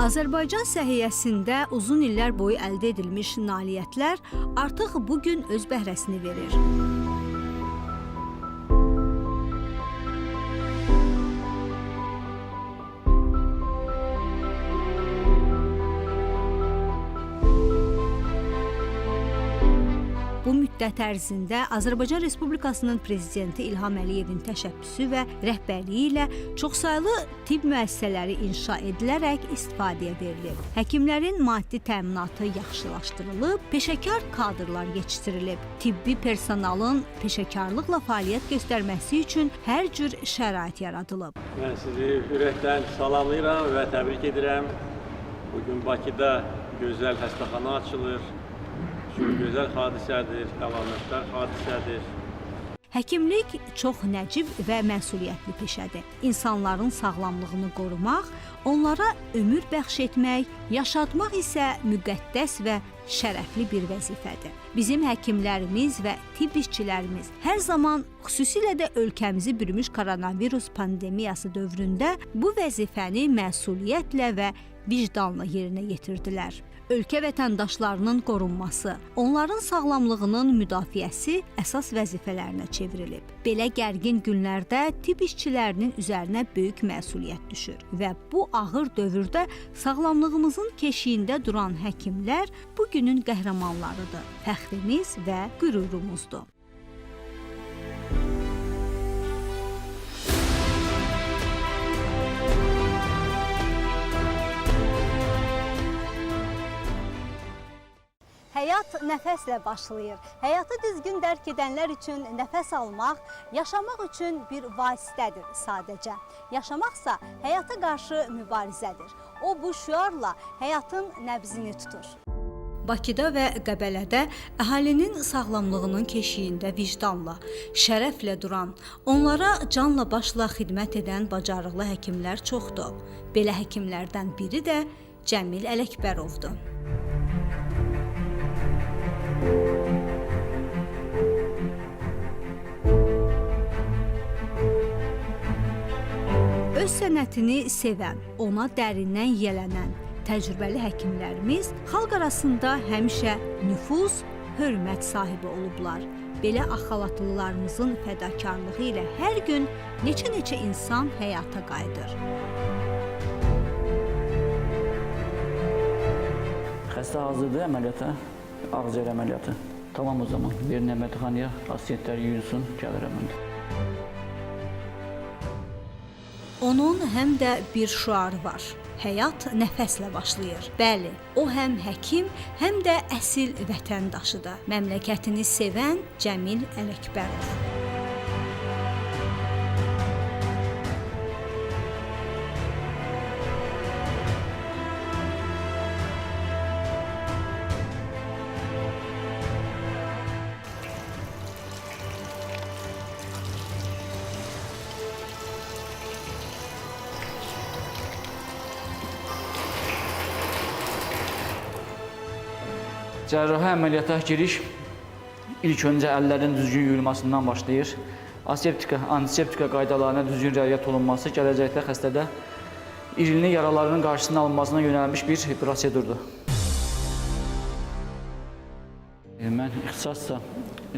Azərbaycan səhiyyəsində uzun illər boyu əldə edilmiş nailiyyətlər artıq bu gün öz bəhrəsini verir. Müddət ərzində Azərbaycan Respublikasının prezidenti İlham Əliyevin təşəbbüsü və rəhbərliyi ilə çoxsaylı tibb müəssisələri inşa edilərək istifadəyə verilib. Həkimlərin maddi təminatı yaxşılaşdırılıb, peşəkar kadrlar yetişdirilib. Tibbi personalın peşəkarlıqla fəaliyyət göstərməsi üçün hər cür şərait yaradılıb. Mən sizi ürəkdən salamlayıram və təbrik edirəm. Bugün Bakıda gözəl xəstəxana açılır. Çox gözəl hadisədir, əlamətdar hadisədir. Həkimlik çox nəcib və məsuliyyətli peşədir. İnsanların sağlamlığını qorumaq, onlara ömür bəxş etmək, yaşatmaq isə müqəddəs və şərəfli bir vəzifədir. Bizim həkimlərimiz və tibb işçilərimiz hər zaman, xüsusilə də ölkəmizi bürümüş koronavirus pandemiyası dövründə bu vəzifəni məsuliyyətlə və vicdanla yerinə yetirdilər. Ölkə vətəndaşlarının qorunması, onların sağlamlığının müdafiəsi əsas vəzifələrinə çevrilib. Belə gərgin günlərdə tibb işçilərinin üzərinə böyük məsuliyyət düşür və bu ağır dövrdə sağlamlığımızın keşiyində duran həkimlər bu günün qəhrəmanlarıdır. Fəxrimiz və qürurumuzdur. Həyat nəfəslə başlayır. Həyatı düzgün dərk edənlər üçün nəfəs almaq, yaşamaq üçün bir vasitədir sadəcə. Yaşamaqsa həyata qarşı mübarizədir. O bu şüarla həyatın nəbzini tutur. Bakıda və Qəbələdə əhalinin sağlamlığının keşiyində vicdanla, şərəflə duran, onlara canla başla xidmət edən bacarıqlı həkimlər çoxdur. Belə həkimlərdən biri də Cəmil Ələkbərovdur. Öz sənətini sevən, ona dərindən yiyələnən təcrübəli həkimlərimiz xalq arasında həmişə nüfuz, hörmət sahibi olublar. Belə axalatlılarımızın fədakarlığı ilə hər gün neçə-neçə insan həyata qayıdır. Xəstə hazırdır əməliyyata, ağciyər əməliyyatı. Tamam o zaman. Verin əməliyyatxanaya, pasientlər yuyulsun, gəlirəm mən. Onun həm də bir şüarı var. Həyat nəfəslə başlayır. Bəli, o həm həkim, həm də əsil vətəndaşıdır. Məmləkətini sevən Cəmil Ələkbərov. Cərrahi əməliyyata giriş ilk öncə əllərin düzgün yuyulmasından başlayır. Aseptika, antiseptika qaydalarına düzgün riayət olunması gələcəkdə xəstədə irinli yaralarının qarşısının alınmasına yönəlmiş bir prosedurdur. E, Mən ixtisasca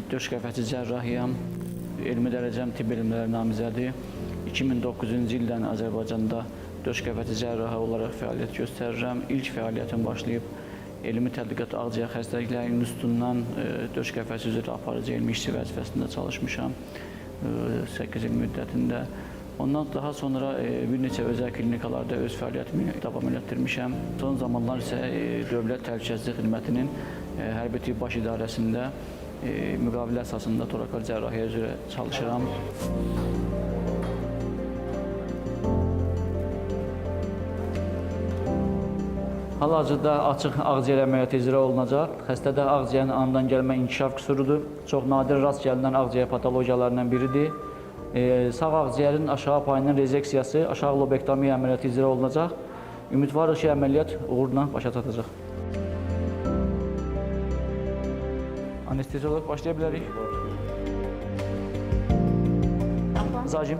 döş qəfəsi cərrahiyəm. Elmi dərəcəm tibb elmləri namizədi. 2009-cu ildən Azərbaycanda döş qəfəsi cərrahı olaraq fəaliyyət göstərirəm. İlk fəaliyyətim başlayıb Elmi Tədqiqat Ağciyər Xəstəlikləri İnstitutundan e, döş qəfəsi üzrə aparıcı elmi işçi vəzifəsində çalışmışam e, 8 il müddətində. Ondan daha sonra e, bir neçə özəl klinikalarda öz fəaliyyətimi davam elətdirmişəm. Son zamanlar isə e, Dövlət Təhlükəsizlik Xidmətinin e, Hərbi Tibb Baş İdarəsində e, müqavilə əsasında torakal cərrahiyyə üzrə çalışıram. Hal-hazırda açıq ağciyər əməliyyatı icra olunacaq. Xəstədə ağciyərin anadan gəlmə inkişaf qüsurudur. Çox nadir rast gəlinən ağciyər patologiyalarından biridir. Ee, sağ ağciyərin aşağı payının rezeksiyası, aşağı lobektomiya əməliyyatı icra olunacaq. Ümidvarıq ki, əməliyyat uğurla başa çatacaq. Anesteziolog başlaya bilərik. Zacim.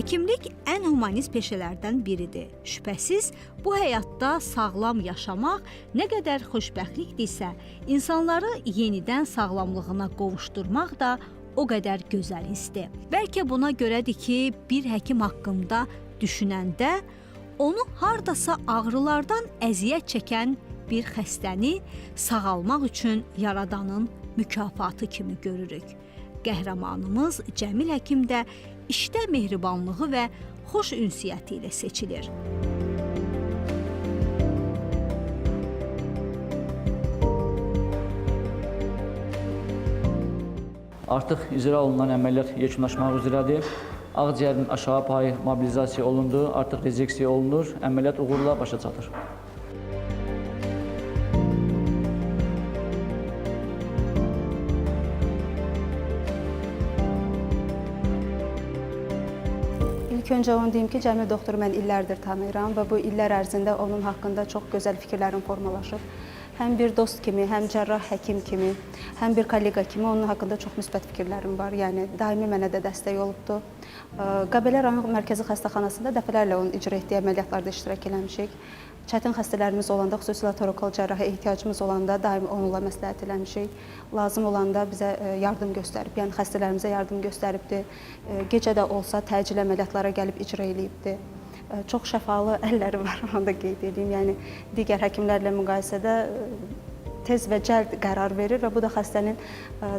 Həkimlik ən humanist peşələrdən biridir. Şübhəsiz, bu həyatda sağlam yaşamaq nə qədər xoşbəxtlikdirsə, insanları yenidən sağlamlığına qovuşdurmaq da o qədər gözəl hissdir. Bəlkə buna görədir ki, bir həkim haqqında düşünəndə onu hardasa ağrılardan əziyyət çəkən bir xəstəni sağalmaq üçün yaradanın mükafatı kimi görürük. Qəhrəmanımız Cəmil həkim də işdə mehribanlığı və xoş ünsiyyəti ilə seçilir. Artıq icra olunan əməliyyat yekunlaşmaq üzrədir. Ağciyərin aşağı payı mobilizasiya olundu, artıq rezeksiya olunur, əməliyyat uğurla başa çatır. Öncə onu deyim ki, Cəmil doktoru mən illərdir tanıyıram və bu illər ərzində onun haqqında çox gözəl fikirlərim formalaşıb. Həm bir dost kimi, həm cərrah həkim kimi, həm bir kollega kimi onun haqqında çox müsbət fikirlərim var. Yəni daimi mənə də dəstək olubdu. Qəbələ rayon mərkəzi xəstəxanasında dəfələrlə onun icra etdiyi əməliyyatlarda iştirak eləmişik. Çətin xəstələrimiz olanda, xüsusilə torokal cərrahi ehtiyacımız olanda daimi onunla məsləhət eləmişik. Lazım olanda bizə ə, yardım göstərib, yəni xəstələrimizə yardım göstəribdi. Ə, Gecə də olsa təcil əməliyyatlara gəlib icra eləyibdi. Ə, Çox şəfalı əlləri var, onu da qeyd edeyim. Yəni digər həkimlərlə müqayisədə tez və cəld qərar verir və bu da xəstənin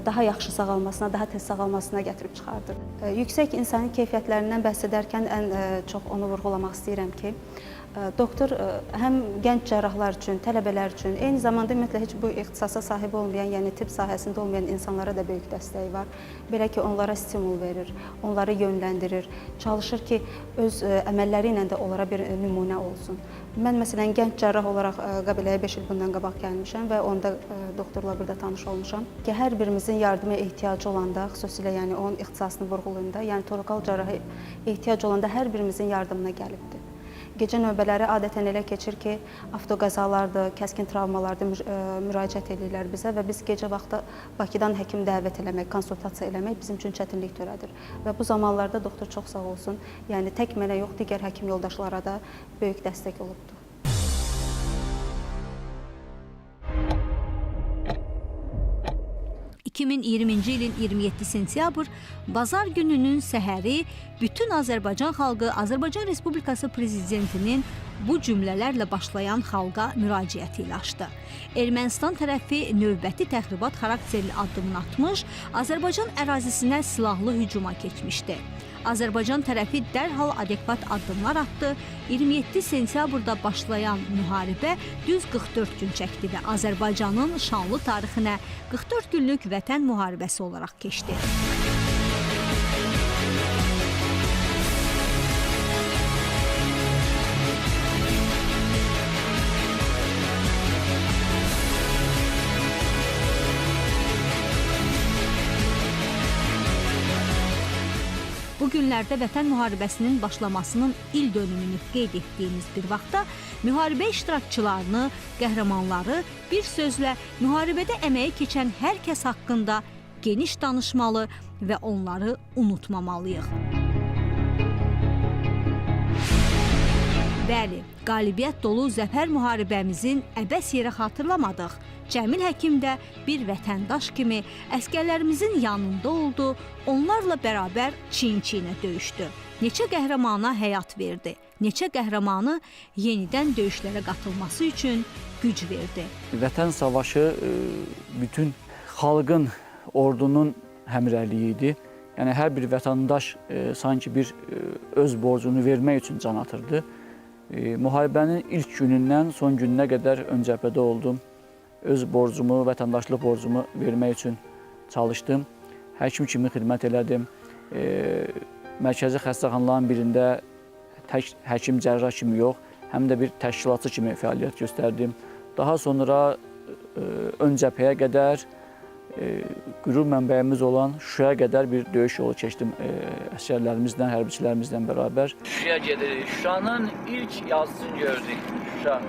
daha yaxşı sağalmasına, daha tez sağalmasına gətirib çıxardır. Yüksək insani keyfiyyətlərindən bəhs edərkən ən çox onu vurğulamaq istəyirəm ki, doktor ə, həm gənc cərrahlar üçün, tələbələr üçün, eyni zamanda ümumiyyətlə heç bu ixtisasa sahib olmayan, yəni tibb sahəsində olmayan insanlara da böyük dəstəyi var. Belə ki, onlara stimul verir, onları yönləndirir, çalışır ki, öz ə, əməlləri ilə də onlara bir ə, nümunə olsun. Mən məsələn gənc cərrah olaraq ə, Qəbələyə 5 il bundan qabaq gəlmişəm və onda doktorla burada tanış olmuşam. Ki hər birimizin yardıma ehtiyacı olanda, xüsusilə yəni onun ixtisasını vurğulayım da, yəni torokal cərrahi ehtiyac olanda hər birimizin yardımına gəlibdi. Gecə növbələri adətən elə keçir ki, avtoqəzalardır, kəskin travmalardır, ə, müraciət edirlər bizə və biz gecə vaxtı Bakıdan həkim dəvət eləmək, konsultasiya eləmək bizim üçün çətinlik törədir. Və bu zamanlarda doktor çox sağ olsun, yəni tək mənə yox, digər həkim yoldaşlara da böyük dəstək olubdu. – 2020-ci ilin 27 sentyabr bazar gününün səhəri bütün Azərbaycan xalqı Azərbaycan Respublikası prezidentinin bu cümlələrlə başlayan xalqa müraciəti ilə açdı. Ermənistan tərəfi növbəti təxribat xarakterli addımını atmış, Azərbaycan ərazisinə silahlı hücuma keçmişdi. Azərbaycan tərəfi dərhal adekvat addımlar atdı. 27 sentyabrda başlayan müharibə düz 44 gün çəkdi və Azərbaycanın şanlı tarixinə 44 günlük vətən müharibəsi olaraq keçdi. Günlərdə Vətən müharibəsinin başlamasının il dönümünü qeyd etdiyimiz bir vaxtda müharibə iştirakçılarını, qəhrəmanları bir sözlə müharibədə əməyi keçən hər kəs haqqında geniş danışmalı və onları unutmamalıyıq. Bəli, qalibiyyət dolu zəfər müharibəmizin əbəs yerə xatırlamadıq. Cəmil həkim də bir vətəndaş kimi əskərlərimizin yanında oldu, onlarla bərabər çiyin-çiyinə döyüşdü. Neçə qəhrəmana həyat verdi, neçə qəhrəmanı yenidən döyüşlərə qatılması üçün güc verdi. Vətən savaşı e, bütün xalqın, ordunun həmrəyliyi idi. Yəni hər bir vətəndaş e, sanki bir e, öz borcunu vermək üçün can atırdı. E, müharibənin ilk günündən son gününə qədər ön cəbhədə oldum. Öz borcumu, vətəndaşlıq borcumu vermək üçün çalışdım. Həkim kimi xidmət elədim. E, mərkəzi xəstəxanaların birində tək həkim cərrah kimi yox, həm də bir təşkilatçı kimi fəaliyyət göstərdim. Daha sonra e, ön cəbhəyə qədər qürur mənbəyimiz olan Şuşaya qədər bir döyüş yolu keçdim e, əsgərlərimizlə, hərbiçilərimizlə bərabər. Şuşaya gedirik. Şuşanın ilk yazısını gördük. Şuşa.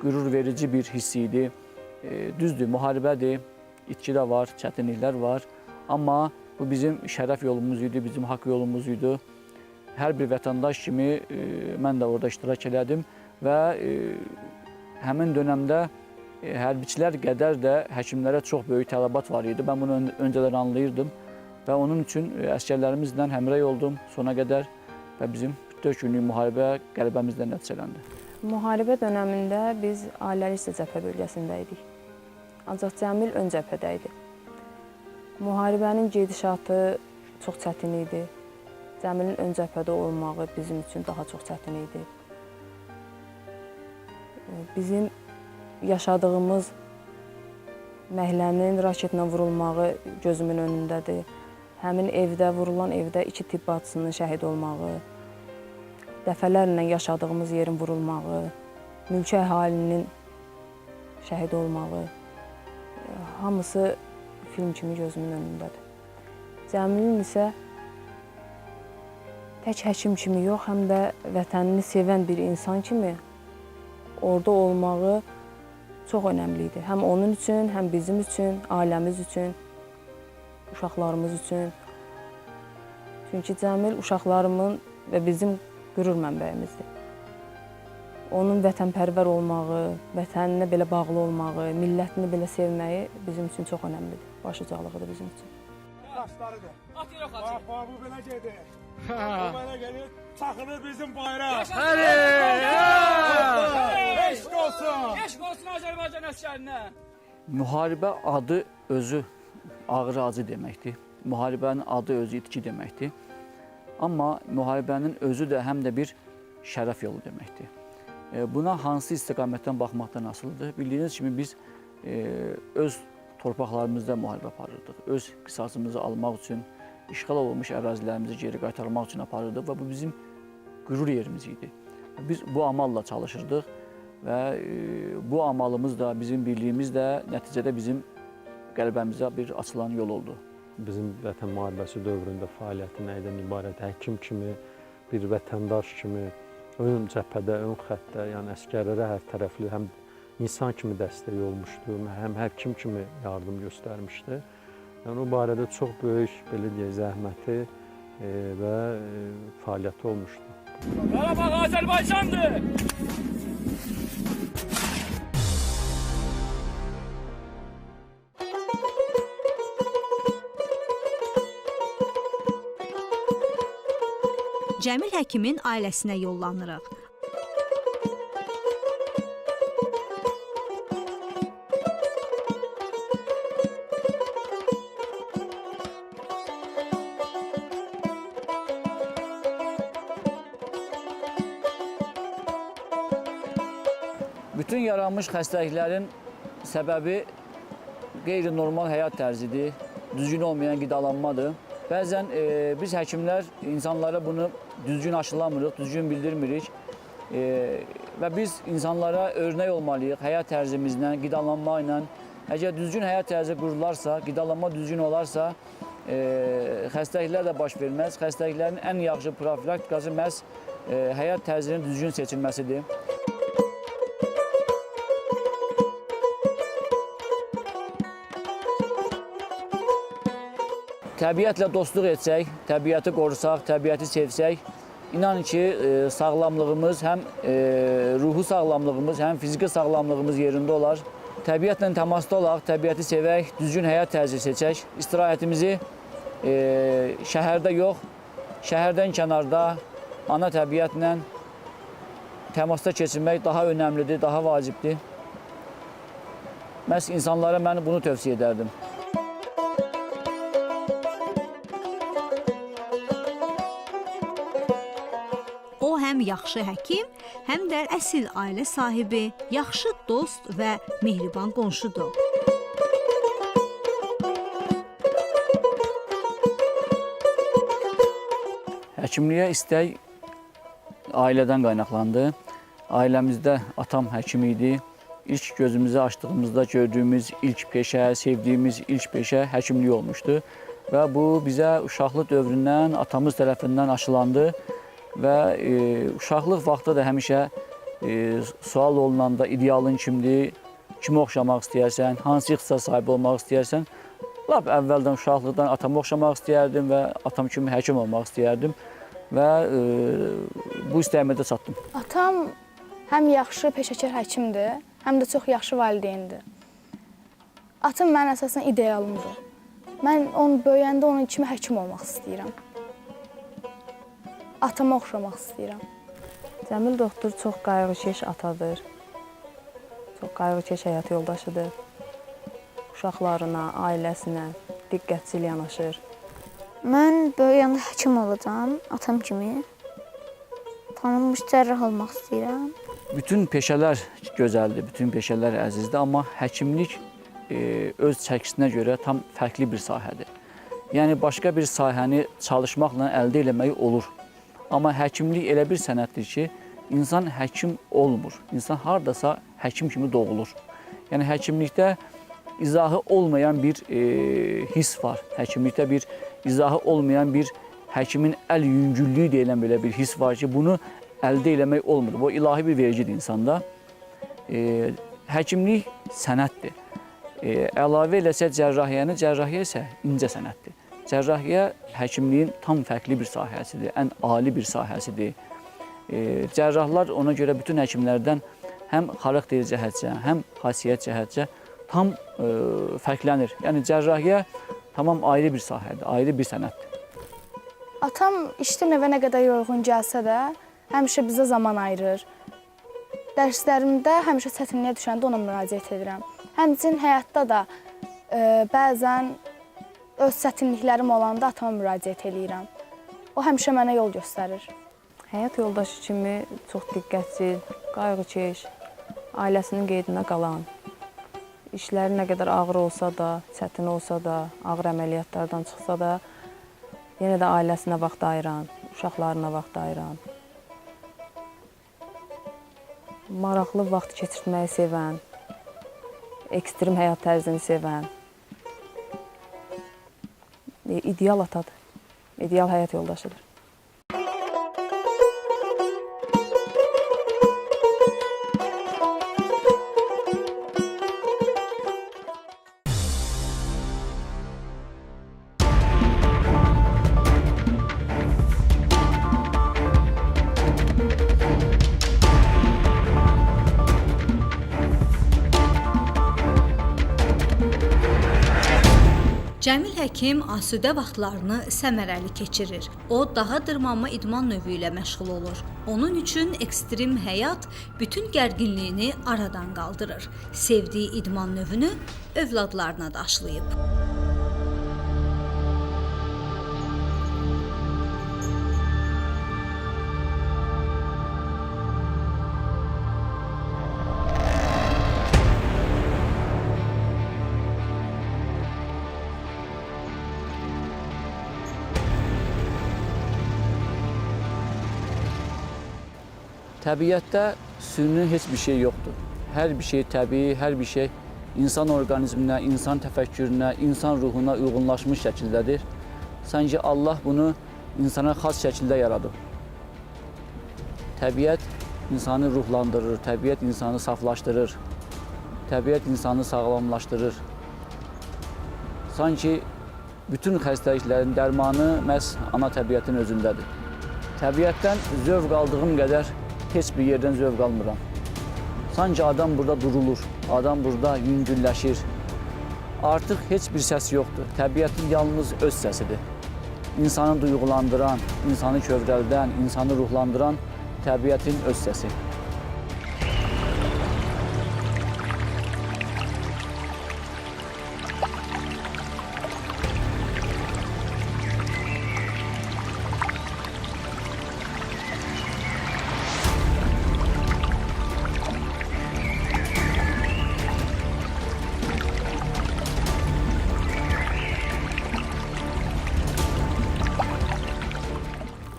Qürur verici bir hiss idi. e, düzdür, müharibədir, itki də var, çətinliklər var. Amma bu bizim şərəf yolumuz idi, bizim haqq yolumuz idi. Hər bir vətəndaş kimi e, mən də orada iştirak elədim və e, həmin dönəmdə e, hərbiçilər qədər də həkimlərə çox böyük tələbat var idi. Mən bunu ön- anlayırdım və onun üçün e, əsgərlərimizlə həmrəy oldum sona qədər və bizim 4 günlük müharibə qələbəmizlə nəticələndi. Müharibə dönəmində biz ailəli isə cəbhə bölgəsində idik. Ancaq Cəmil ön cəbhədə idi. Müharibənin gedişatı çox çətin idi. Cəmilin ön cəbhədə olmağı bizim üçün daha çox çətin idi. Bizim yaşadığımız məhəllənin raketlə vurulmağı gözümün önündədir. Həmin evdə vurulan evdə iki tibb bacısının şəhid olmağı, dəfələrlə yaşadığımız yerin vurulmağı, mülki əhalinin şəhid olmağı, e, hamısı film kimi gözümün önündədir. Cəmilin isə tək həkim kimi yox, həm də vətənini sevən bir insan kimi orada olmağı çox önəmli idi. Həm onun üçün, həm bizim üçün, ailəmiz üçün, uşaqlarımız üçün. Çünki Cəmil uşaqlarımın və bizim qürur mənbəyimizdir. Onun vətənpərvər olmağı, vətəninə belə bağlı olmağı, millətini belə sevməyi bizim üçün çox önəmlidir. Başıcalığıdır bizim üçün. Daşlarıdır. At yox at. Bax, bax bu belə gedir. Gedir. Çaxılır bizim bayraq. Həli! Eşq olsun. Eşq olsun Azərbaycan əsgərinə. Müharibə adı özü ağrı acı deməkdir. Müharibənin adı özü itki deməkdir. Amma müharibənin özü də həm də bir şərəf yolu deməkdir. E, Buna hansı istiqamətdən baxmaqdan asılıdır? Bildiyiniz kimi biz e, öz torpaqlarımızda müharibə aparırdıq. Öz qisasımızı almaq üçün işğal olunmuş ərazilərimizi geri qaytarmaq üçün aparırdıq və bu bizim qürur yerimiz idi. Biz bu amalla çalışırdıq və e, bu amalımız da, bizim birliyimiz də nəticədə bizim qələbəmizə bir açılan yol oldu. bizim Vətən müharibəsi dövründə fəaliyyəti nədən ibarət? Həkim kimi, bir vətəndaş kimi ön cəbhədə, ön xəttdə, yəni əsgərlərə hər tərəfli həm insan kimi dəstək olmuşdu, həm həkim kimi yardım göstərmişdi. Yəni o barədə çox böyük belə deyək zəhməti e, və e, fəaliyyəti olmuşdu. Qarabağ Azərbaycandır. Cəmil həkimin ailəsinə yollanırıq. Yaranmış xəstəliklərin səbəbi qeyri-normal həyat tərzidir, düzgün olmayan qidalanmadır. Bəzən e, biz həkimlər insanlara bunu düzgün aşılamırıq, düzgün bildirmirik. E, və biz insanlara örnək olmalıyıq həyat tərzimizlə, qidalanma ilə. Əgər düzgün həyat tərzi qurularsa, qidalanma düzgün olarsa, e, xəstəliklər də baş verməz. Xəstəliklərin ən yaxşı profilaktikası məhz e, həyat tərzinin düzgün seçilməsidir. Təbiətlə dostluq etsək, təbiəti qorusaq, təbiəti sevsək, inanın ki, e, sağlamlığımız, həm e, ruhu sağlamlığımız, həm fiziki sağlamlığımız yerində olar. Təbiətlə təmasda olaq, təbiəti sevək, düzgün həyat tərzi seçək, istirahətimizi e, şəhərdə yox, şəhərdən kənarda ana təbiətlə təmasda keçirmək daha önəmlidir, daha vacibdir. Məhz insanlara mən bunu tövsiyə edərdim. O həm yaxşı həkim, həm də əsil ailə sahibi, yaxşı dost və mehriban qonşudur. Həkimliyə istək ailədən qaynaqlandı. Ailəmizdə atam həkim idi. İlk gözümüzü açdığımızda gördüyümüz ilk peşə, sevdiyimiz ilk peşə həkimlik olmuşdu. Və bu bizə uşaqlıq dövründən atamız tərəfindən aşılandı və e, uşaqlıq vaxtı da həmişə e, sual olunanda idealın kimdir, kimə oxşamaq istəyirsən, hansı ixtisas sahibi olmaq istəyirsən. Lap əvvəldən uşaqlıqdan atama oxşamaq istəyərdim və atam kimi həkim olmaq istəyərdim və e, bu istəyimə də çatdım. Atam həm yaxşı peşəkar həkimdir, həm də çox yaxşı valideyndir. Atam mənim əsasən idealımdır. Mən onu böyüyəndə onun kimi həkim olmaq istəyirəm. Atama oxşamaq istəyirəm. Cəmil doktor çox qayğıkeş atadır. Çox qayğıkeş həyat yoldaşıdır. Uşaqlarına, ailəsinə diqqətçil yanaşır. Mən böyüyəndə həkim olacağam, atam kimi. Tanınmış cərrah olmaq istəyirəm. Bütün peşələr gözəldir, bütün peşələr əzizdir, amma həkimlik e, öz çəkisinə görə tam fərqli bir sahədir. Yəni başqa bir sahəni çalışmaqla əldə etmək olur. Amma həkimlik elə bir sənətdir ki, insan həkim olmur. İnsan hardasa həkim kimi doğulur. Yəni həkimlikdə izahı olmayan bir e, his var. Həkimlikdə bir izahı olmayan bir həkimin əl yüngüllüyü deyilən belə bir his var ki, bunu əldə eləmək olmur. Bu ilahi bir vericidir insanda. E, həkimlik sənətdir. E, əlavə eləsə cərrahiyyəni, cərrahiyyə isə incə sənətdir. Cərrahiyyə həkimliyin tam fərqli bir sahəsidir, ən ali bir sahəsidir. E, cərrahlar ona görə bütün həkimlərdən həm xarakter cəhətcə, həm xasiyyət cəhətcə tam e, fərqlənir. Yəni cərrahiyyə tamam ayrı bir sahədir, ayrı bir sənətdir. Atam işdən evə nə qədər yorğun gəlsə də, həmişə bizə zaman ayırır. Dərslərimdə həmişə çətinliyə düşəndə ona müraciət edirəm. Həmçinin həyatda da e, bəzən öz çətinliklərim olanda atama müraciət eləyirəm. O həmişə mənə yol göstərir. Həyat yoldaşı kimi çox diqqətçil, qayğıkeş, ailəsinin qeydinə qalan, işləri nə qədər ağır olsa da, çətin olsa da, ağır əməliyyatlardan çıxsa da, yenə də ailəsinə vaxt ayıran, uşaqlarına vaxt ayıran, maraqlı vaxt keçirtməyi sevən, ekstrem həyat tərzini sevən, ideal atadır, ideal həyat yoldaşıdır. Cəmil həkim asudə vaxtlarını səmərəli keçirir. O daha dırmanma idman növü ilə məşğul olur. Onun üçün ekstrem həyat bütün gərginliyini aradan qaldırır. Sevdiyi idman növünü övladlarına daşlayıb. Təbiətdə süni heç bir şey yoxdur. Hər bir şey təbii, hər bir şey insan orqanizminə, insan təfəkkürünə, insan ruhuna uyğunlaşmış şəkildədir. Sanki Allah bunu insana xas şəkildə yaradıb. Təbiət insanı ruhlandırır, təbiət insanı saflaşdırır, təbiət insanı sağlamlaşdırır. Sanki bütün xəstəliklərin dərmanı məhz ana təbiətin özündədir. Təbiətdən zövq aldığım qədər heç bir yerdən zövq almıram. Sanki adam burada durulur, adam burada yüngülləşir. Artıq heç bir səs yoxdur. Təbiətin yalnız öz səsidir. İnsanı duyğulandıran, insanı kövrəldən, insanı ruhlandıran təbiətin öz səsi.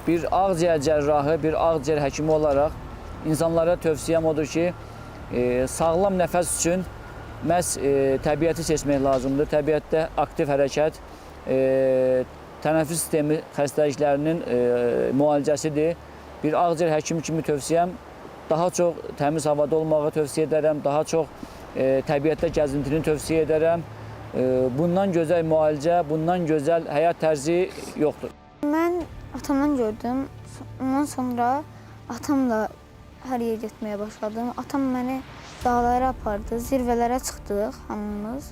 Bir ağciyər cərrahı, bir ağciyər həkimi olaraq insanlara tövsiyəm odur ki, e, sağlam nəfəs üçün məhz e, təbiəti seçmək lazımdır. Təbiətdə aktiv hərəkət, e, tənəffüs sistemi xəstəliklərinin e, müalicəsidir. Bir ağciyər həkimi kimi tövsiyəm daha çox təmiz havada olmağı tövsiyə edərəm, daha çox e, təbiətdə gəzintini tövsiyə edərəm. E, bundan gözəl müalicə, bundan gözəl həyat tərzi yoxdur. Atamdan gördüm. Ondan sonra atamla hər yerə getməyə başladım. Atam məni dağlara apardı, zirvələrə çıxdıq hamımız.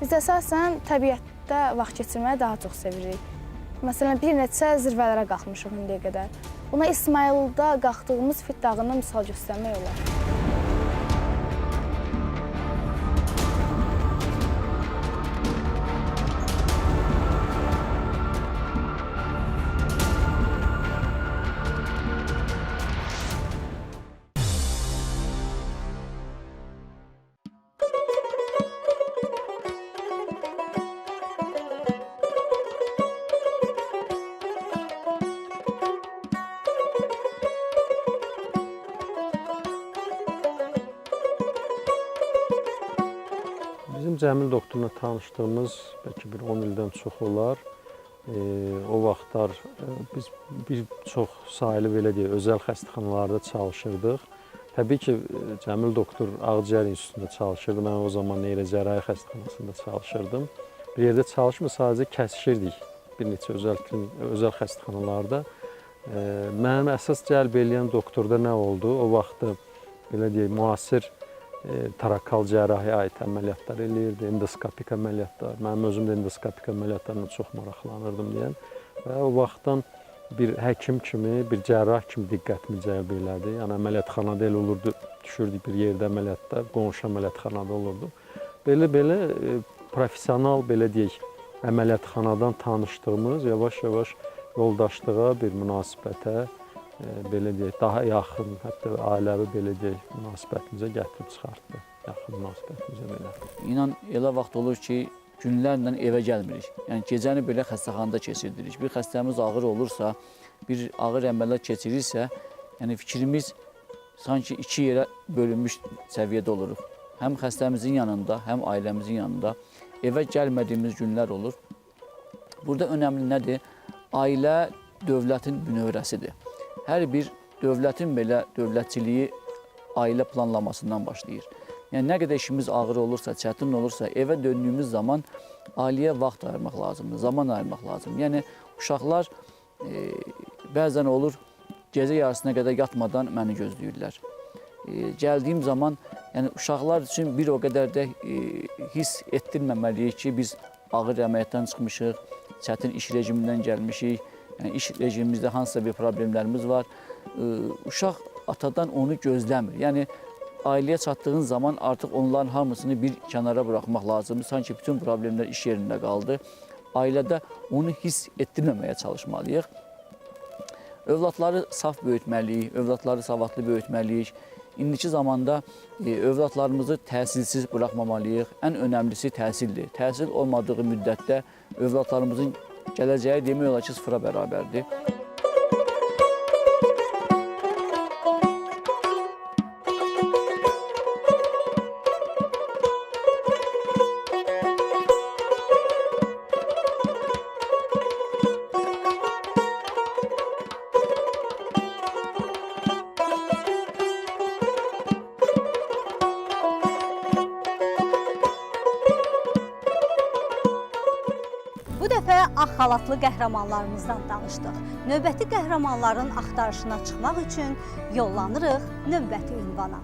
Biz əsasən təbiətdə vaxt keçirməyi daha çox sevirik. Məsələn, bir neçə zirvələrə qalxmışıq indiyə qədər. Buna İsmayılda qalxdığımız Fit dağından misal göstərmək olar. Bizim Cəmil doktorla tanışdığımız bəlkə bir 10 ildən çox olar. E, o vaxtlar e, biz bir çox sayılı belə deyək, özəl xəstəxanalarda çalışırdıq. Təbii ki, e, Cəmil doktor Ağciyər İnstitutunda çalışırdı. Mən o zaman Neyrə xəstəxanasında çalışırdım. Bir yerdə çalışmır, sadəcə kəsişirdik bir neçə özəl özəl xəstəxanalarda. Mənim əsas cəlb eləyən doktorda nə oldu? O vaxtı belə deyək, müasir tarakal cərrahiyə aid əməliyyatlar eləyirdi, endoskopik əməliyyatlar. Mənim özüm də endoskopik əməliyyatlarla çox maraqlanırdım deyən və o vaxtdan bir həkim kimi, bir cərrah kimi diqqətimi cəlb elədi. Yəni əməliyyatxanada elə olurdu, düşürdük bir yerdə əməliyyatlar, qonşu əməliyyatxanada olurdu. Belə-belə e, professional belə deyək, əməliyyatxanadan tanışdığımız yavaş-yavaş yoldaşlığa, bir münasibətə e, belə deyək, daha yaxın, hətta ailəvi belə deyək, münasibətimizə gətirib çıxartdı. Yaxın münasibətimizə belə. İnan elə vaxt olur ki, günlərlə evə gəlmirik. Yəni gecəni belə xəstəxanada keçirdirik. Bir xəstəmiz ağır olursa, bir ağır əməliyyat keçirirsə, yəni fikrimiz sanki iki yerə bölünmüş səviyyədə oluruq. Həm xəstəmizin yanında, həm ailəmizin yanında evə gəlmədiyimiz günlər olur. Burada önəmli nədir? Ailə dövlətin bünövrəsidir. Hər bir dövlətin belə dövlətçiliyi ailə planlamasından başlayır. Yəni nə qədər işimiz ağır olursa, çətin olursa, evə döndüyümüz zaman ailəyə vaxt ayırmaq lazımdır, zaman ayırmaq lazımdır. Yəni uşaqlar e, bəzən olur gecə yarısına qədər yatmadan məni gözləyirlər. E, gəldiyim zaman yəni uşaqlar üçün bir o qədər də e, hiss etdirməməliyik ki, biz ağır əməliyyatdan çıxmışıq, çətin iş rejimindən gəlmişik. Yəni iş rejimimizdə hansısa bir problemlərimiz var. E, uşaq atadan onu gözləmir. Yəni ailəyə çatdığın zaman artıq onların hamısını bir kənara buraxmaq lazımdır. Sanki bütün problemlər iş yerində qaldı. Ailədə onu hiss etdirməməyə çalışmalıyıq. Övladları saf böyütməliyik, övladları savadlı böyütməliyik. İndiki zamanda e, övladlarımızı təhsilsiz buraxmamalıyıq. Ən önəmlisi təhsildir. Təhsil olmadığı müddətdə övladlarımızın gələcəyi demək olar ki, sıfıra bərabərdir. Xalatlı qəhrəmanlarımızdan danışdıq. Növbəti qəhrəmanların axtarışına çıxmaq üçün yollanırıq növbəti ünvana.